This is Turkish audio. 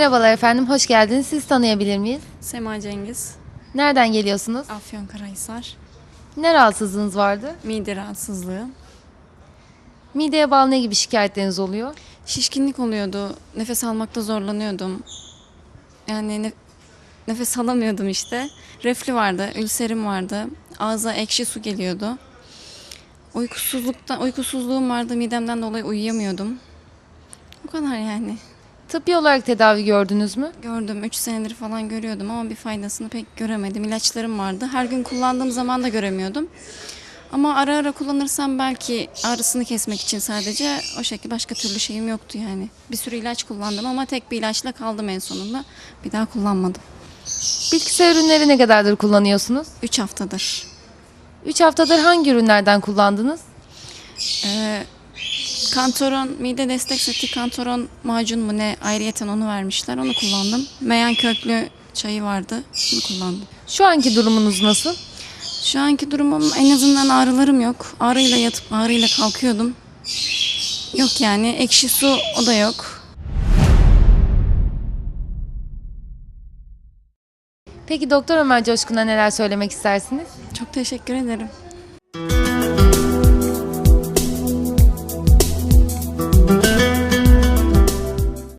Merhabalar efendim, hoş geldiniz. Siz tanıyabilir miyiz? Sema Cengiz, Nereden geliyorsunuz? Afyonkarahisar, Ne rahatsızlığınız vardı? mide rahatsızlığı. Mideye bağlı ne gibi şikayetleriniz oluyor? Şişkinlik oluyordu, nefes almakta zorlanıyordum. Yani ne- nefes alamıyordum işte. Reflü vardı, ülserim vardı, ağza ekşi su geliyordu. Uykusuzluktan, uykusuzluğum vardı, midemden dolayı uyuyamıyordum. Bu kadar yani. Tıbbi olarak tedavi gördünüz mü? Gördüm, 3 senedir falan görüyordum ama bir faydasını pek göremedim. İlaçlarım vardı. Her gün kullandığım zaman da göremiyordum. Ama ara ara kullanırsam belki ağrısını kesmek için sadece o şekilde başka türlü şeyim yoktu yani. Bir sürü ilaç kullandım ama tek bir ilaçla kaldım en sonunda. Bir daha kullanmadım. Bilgisayar ürünleri ne kadardır kullanıyorsunuz? 3 haftadır. 3 haftadır hangi ürünlerden kullandınız? Ee, kantoron, mide destek seti kantoron macun mu ne ayrıyeten onu vermişler. Onu kullandım. Meyan köklü çayı vardı. Onu kullandım. Şu anki durumunuz nasıl? Şu anki durumum en azından ağrılarım yok. Ağrıyla yatıp ağrıyla kalkıyordum. Yok yani ekşi su o da yok. Peki Doktor Ömer Coşkun'a neler söylemek istersiniz? Çok teşekkür ederim.